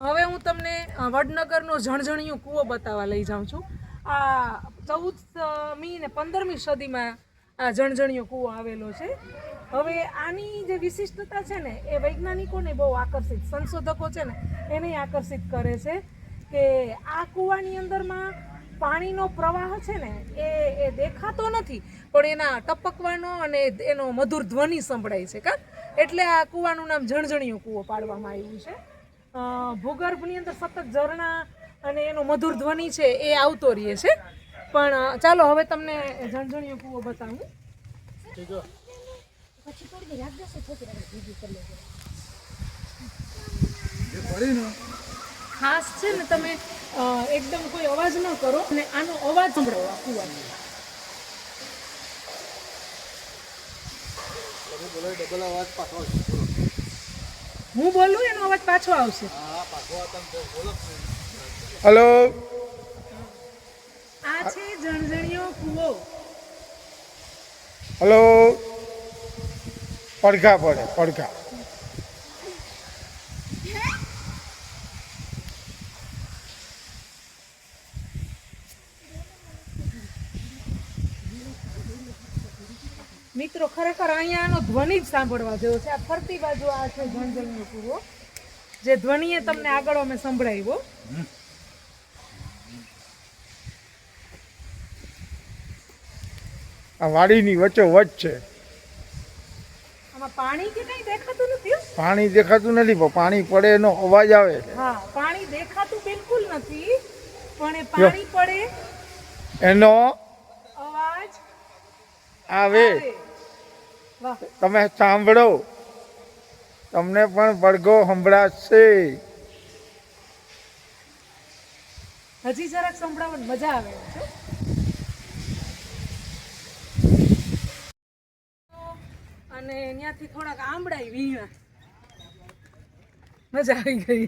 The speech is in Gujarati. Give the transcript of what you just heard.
હવે હું તમને વડનગરનો ઝણઝણિયો કૂવો બતાવવા લઈ જાઉં છું. આ ચૌદમી ને પંદરમી સદીમાં આ ઝણઝણિયો કૂવો આવેલો છે. હવે આની જે વિશિષ્ટતા છે ને, એ વૈજ્ઞાનિકોને બહુ આકર્ષિત, સંશોધકો છે ને, એને આકર્ષિત કરે છે કે આ કૂવાની અંદરમાં પાણીનો પ્રવાહ છે ને, એ એ દેખાતો નથી, પણ એના ટપકવાનો અને એનો મધુર ધ્વનિ સંભળાય છે, કા? એટલે આ કૂવાનું નામ ઝણઝણિયો કૂવો પાડવામાં આવ્યું છે. ભૂગર્ભની અંદર સતત ઝરણા અને એનો મધુર ધ્વનિ છે એ આવતો રહે છે. પણ ચાલો હવે તમને ઝણઝણિયો કૂવો બતાવું. ખાસ છે ને તમે એકદમ કોઈ અવાજ ન કરો અને આનો અવાજ સંભળાવો આ કૂવાનો હું બોલું એનો અવાજ પાછો આવશે. હલો. આ છે ઝણઝણિયો કૂવો. હલો. પડઘા પડે પડઘા. મિત્રો ખરેખર અહીંયાનો ધ્વનિ જ સાંભળવા જેવો છે. આ ફરતી બાજુ આ છે ઝણઝણિયો કૂવો. જે ધ્વનિએ તમને આગળ અમે સંભળાવ્યો. આ વાડીની વચ્ચે વચ છે. આમાં પાણી કે કઈ દેખાતું નથી? પાણી દેખાતું નથી પણ પાણી પડે એનો અવાજ આવે હા પાણી દેખાતું બિલકુલ નથી પણ એ પાણી પડે. એનો અવાજ આવે. તમે સાંભળો. તમને પણ પડઘો સંભળાશે. હજી જરાક સંભળાવો મજા આવે અને ત્યાંથી થોડાક આંબળાય વીણા મજા આવી ગઈ.